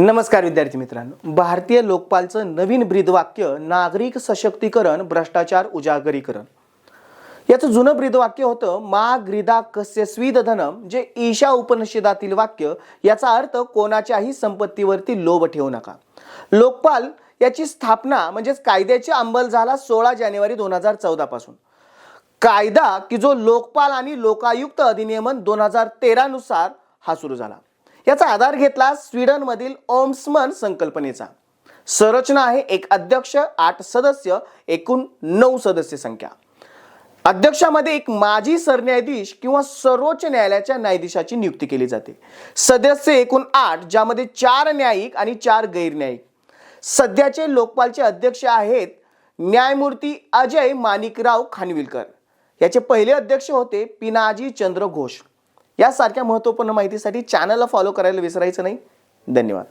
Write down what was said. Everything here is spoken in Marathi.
नमस्कार विद्यार्थी मित्रांनो. भारतीय लोकपालचं नवीन ब्रीदवाक्य नागरिक सशक्तीकरण भ्रष्टाचार उजागरीकरण. याचं जुनं ब्रीदवाक्य होतं मा ग्रीदा कस्य स्वीद धनम जे ईशा उपनिषदातील वाक्य याचा अर्थ कोणाच्याही संपत्तीवरती लोभ ठेवू नका. लोकपाल याची स्थापना म्हणजेच कायद्याची अंमल झाला सोळा जानेवारी दोन हजार चौदा पासून. कायदा की जो लोकपाल आणि लोकायुक्त अधिनियमन दोन हजार तेरानुसार हा सुरू झाला. याचा आधार घेतला स्वीडनमधील ओम्समन संकल्पनेचा. संरचना आहे एक अध्यक्ष आठ सदस्य एकूण नऊ सदस्य संख्या. अध्यक्षामध्ये एक माजी सरन्यायाधीश किंवा सर्वोच्च न्यायालयाच्या न्यायाधीशाची नियुक्ती केली जाते. सदस्य एकूण आठ ज्यामध्ये चार न्यायिक आणि चार गैरन्यायिक. सध्याचे लोकपालचे अध्यक्ष आहेत न्यायमूर्ती अजय माणिकराव खानविलकर. याचे पहिले अध्यक्ष होते पिनाजी चंद्र घोष. यासारख्या महत्त्वपूर्ण माहितीसाठी चॅनलला फॉलो करायला विसरायचं नाही. धन्यवाद.